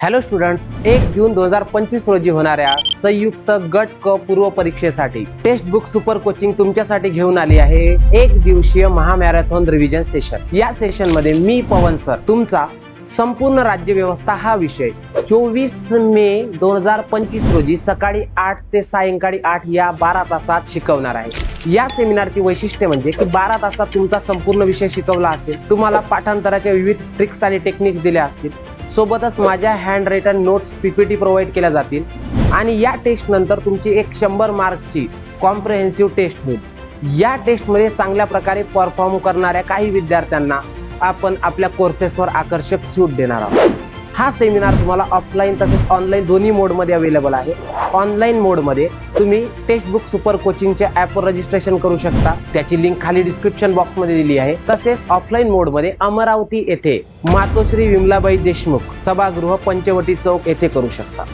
Hello students एक जून दोन हजार पंचवीस रोजी होणाऱ्या संयुक्त गट क पूर्व परीक्षेसाठी टेक्स्ट बुक सुपर कोचिंग तुमच्यासाठी घेऊन आली आहे एक दिवसीय महामॅरेथॉन रिव्हिजन सेशन या सेशनमध्ये मी पवन सर तुमचा संपूर्ण राज्य व्यवस्था हा विषय चोवीस मे दोन हजार पंचवीस रोजी सकाळी आठ ते सायंकाळी आठ या बारा तासात शिकवणार आहे. या सेमिनारची वैशिष्ट्य म्हणजे की बारा तासात तुमचा संपूर्ण विषय शिकवला असेल तुम्हाला पाठांतराच्या विविध ट्रिक्स आणि टेक्निक्स दिल्या असतील सोबतच माझ्या hand written notes PPT provide केल्या जातील. आणि या टेस्ट नंतर तुमची एक शंभर मार्क्सची कॉम्प्रिहेन्सिव्ह टेस्ट होईल या टेस्टमध्ये चांगल्या प्रकारे परफॉर्म करणाऱ्या काही विद्यार्थ्यांना आपण आपल्या कोर्सेसवर आकर्षक सूट देणार आहोत. हा सेमिनार तुम्हाला ऑफलाईन तसेच ऑनलाईन दोन्ही मोडमध्ये अवेलेबल आहे. ऑनलाईन मोडमध्ये तुम्ही टेक्स्ट बुक सुपर कोचिंगच्या ॲपवर रजिस्ट्रेशन करू शकता. त्याची लिंक खाली डिस्क्रिप्शन बॉक्समध्ये दिली आहे. तसेच ऑफलाईन मोडमध्ये अमरावती येथे मातोश्री विमलाबाई देशमुख सभागृह पंचवटी चौक येथे करू शकता.